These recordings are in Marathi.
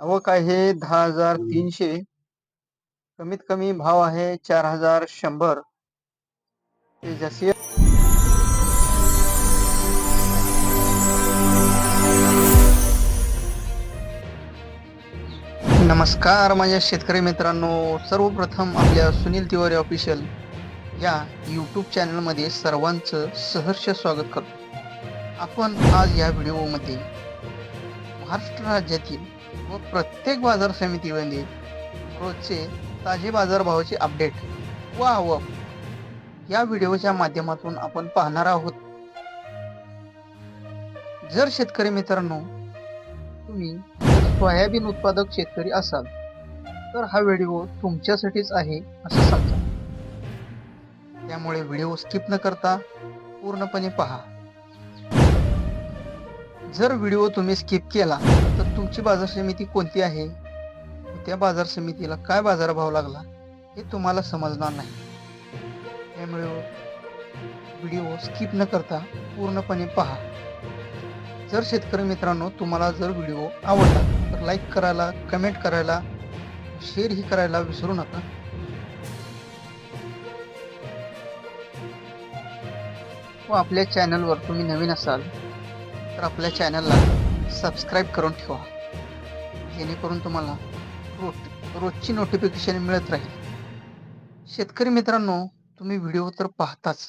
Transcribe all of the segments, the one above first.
आवक आहे दहा हजार तीनशे. कमीत कमी भाव आहे चार हजार शंभर. नमस्कार माझ्या शेतकरी मित्रांनो. सर्वप्रथम आपल्या सुनील तिवारी ऑफिशियल या यूट्यूब चॅनलमध्ये सर्वांचं सहर्ष स्वागत करतो. आपण आज या व्हिडिओमध्ये महाराष्ट्र राज्यातील व प्रत्येक बाजार समितीमध्ये रोजचे ताजे बाजारभावाचे अपडेट व आवक या व्हिडिओच्या माध्यमातून आपण पाहणार आहोत. जर शेतकरी मित्रांनो तुम्ही सोयाबीन उत्पादक शेतकरी असाल तर हा व्हिडिओ तुमच्यासाठीच आहे असं समजा त्यामुळे व्हिडिओ स्किप न करता पूर्णपणे पहा. जर व्हिडिओ तुम्ही स्किप केला तर तुमची बाजार समिती कोणती आहे? त्या बाजार समितीला काय बाजारभाव लागला हे तुम्हाला समजणार नाही. त्यामुळे व्हिडिओ स्किप न करता पूर्णपणे पहा. जर शेतकरी मित्रांनो तुम्हाला जर व्हिडिओ आवडला तर लाईक करायला कमेंट करायला शेअरही करायला विसरू नका. व आपल्या चॅनलवर तुम्ही नवीन असाल तर आपल्या चॅनलला सबस्क्राईब करून ठेवा. जेणेकरून तुम्हाला रोज रोजची नोटिफिकेशन मिळत राहील. शेतकरी मित्रांनो तुम्ही व्हिडिओ तर पाहताच.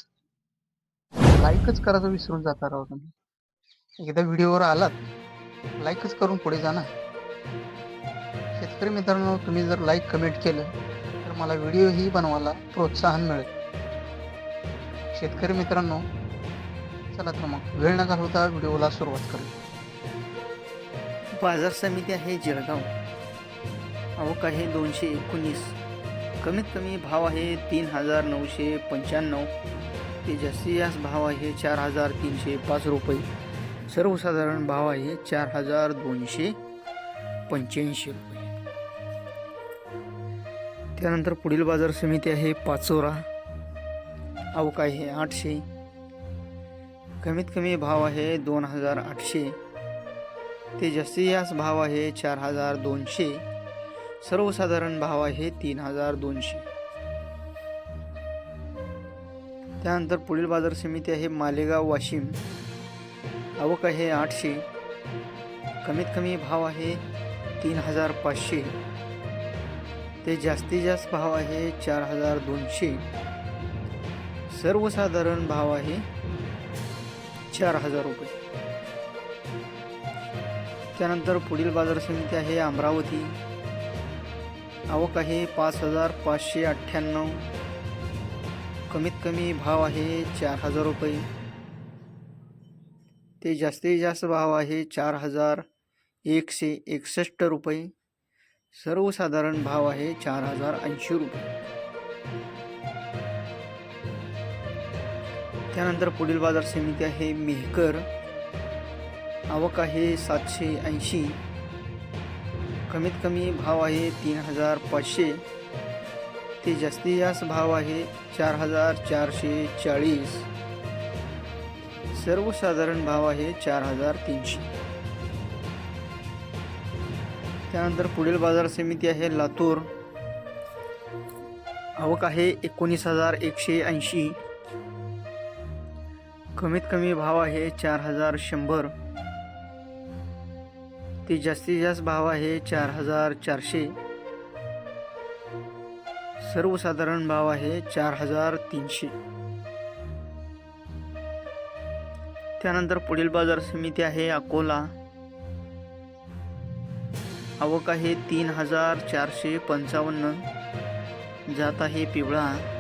लाईकच करायचं विसरून जाता राव तुम्ही. एकदा व्हिडिओवर आलात लाईकच करून पुढे जाणार शेतकरी मित्रांनो तुम्ही जर लाईक कमेंट केलं तर मला व्हिडिओही बनवायला प्रोत्साहन मिळेल. शेतकरी मित्रांनो चला तर मग. वेळ न घालवता व्हिडिओला सुरुवात करू बाजार समिती आहे जळगाव. अवक आहे दोनशे एकोणीस. कमीत कमी भाव आहे तीन हजार नऊशे पंच्याण्णव. ते जास्तीत जास्त भाव आहे चार हजार तीनशे पाच रुपये. सर्वसाधारण भाव आहे चार हजार दोनशे पंच्याऐंशी रुपये. त्यानंतर पुढील बाजार समिती आहे पाचोरा. अवका आहे आठशे कमीत कमी भाव आहे दोन हजार आठशे. ते जास्तीत जास्त भाव आहे चार हजार दोनशे. सर्वसाधारण भाव आहे तीन हजार दोनशे. त्यानंतर पुढील बाजार समिती आहे मालेगाव वाशिम. आवक आहे आठशे. कमीत कमी भाव आहे तीन हजार पाचशे. ते जास्तीत जास्त भाव आहे चार हजार दोनशे. सर्वसाधारण भाव आहे चार हजार रुपये. त्यानंतर पुढील बाजार समिती आहे अमरावती. आवक आहे पाच हजार पाचशे अठ्ठ्याण्णव. कमीत कमी भाव आहे चार हजार रुपये. ते जास्तीत जास्त भाव आहे चार हजार एकशे एकसष्ट रुपये. सर्वसाधारण भाव आहे चार हजार ऐंशी रुपये. त्यानंतर पुढील बाजार समिती आहे मेहकर. आवक आहे सातशे ऐंशी. कमीत कमी भाव आहे तीन हजार पाचशे. ते जास्तीत जास्त भाव आहे चार हजार चारशे चाळीस. सर्वसाधारण भाव आहे चार हजार तीनशे. त्यानंतर पुढील बाजार समिती आहे लातूर. आवक आहे एकोणीस हजार एकशे ऐंशी. कमीत कमी भाव आहे चार हजार शंभर. ते जास्तीत जास्त भाव आहे चार हजार चारशे. सर्वसाधारण भाव आहे चार हजार तीनशे. त्यानंतर पुढील बाजार समिती आहे अकोला. आवक आहे तीन हजार चारशे पंचावन्न. जात आहे पिवळा.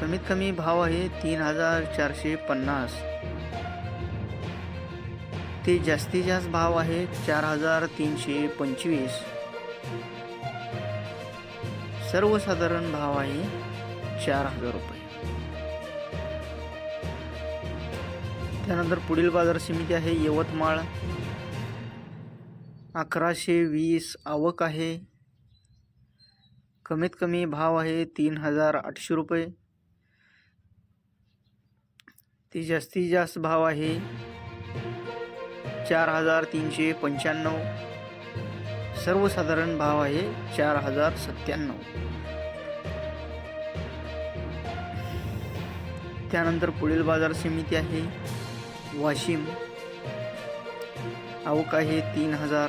कमीत कमी भाव आहे तीन हजार चारशे पन्नास. ते जास्तीत जास्त भाव आहे चार हजार तीनशे पंचवीस. सर्वसाधारण भाव आहे चार हजार रुपये. त्यानंतर पुढील बाजार समिती आहे यवतमाळ. अकराशे वीस आवक आहे. कमीत कमी भाव आहे तीन हजार आठशे रुपये. ते जास्तीत जास्त भाव आहे चार हजार तीनशे पंच्याण्णव. सर्वसाधारण भाव आहे चार हजार सत्त्याण्णव. त्यानंतर पुढील बाजार समिती आहे वाशिम. आवक आहे तीन हजार.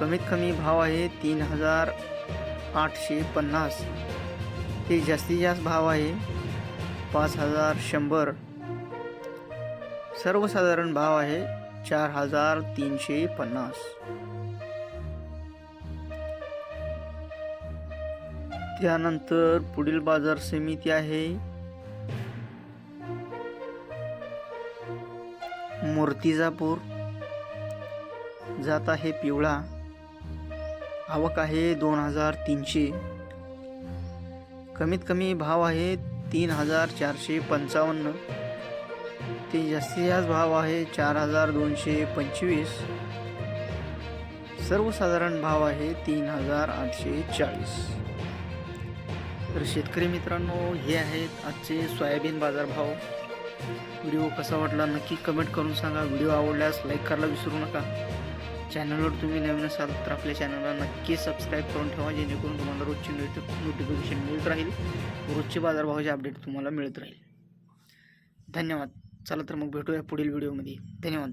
कमीत कमी भाव आहे तीन हजार आठशे पन्नास. ते जास्तीत जास्त भाव आहे पाच हजार शंभर. सर्वसाधारण भाव आहे चार हजार तीनशे पन्नास. त्यानंतर पुढील बाजार समिती आहे. मूर्तिजापूर. जात आहे पिवळा. आवक आहे दोन हजार तीनशे. कमीत कमी भाव आहे तीन हजार चारशे पंचावन्न. ते जास्तीत जास्त भाव आहे चार हजार दोनशे पंचवीस. सर्वसाधारण भाव आहे तीन हजार आठशे चाळीस. तर शेतकरी मित्रांनो हे आहेत आजचे सोयाबीन बाजारभाव व्हिडिओ कसा वाटला नक्की कमेंट करून सांगा. व्हिडिओ आवडल्यास लाईक करायला विसरू नका. चॅनलवर तुम्ही नवीन असाल तर आपल्या चॅनलला नक्की सबस्क्राईब करून ठेवा जेणेकरून तुम्हाला रोजची नोटि नोटिफिकेशन मिळत राहील. रोजचे बाजारभावाचे अपडेट तुम्हाला मिळत राहील. धन्यवाद. चला तर मग भेटूया पुढील व्हिडिओमध्ये धन्यवाद.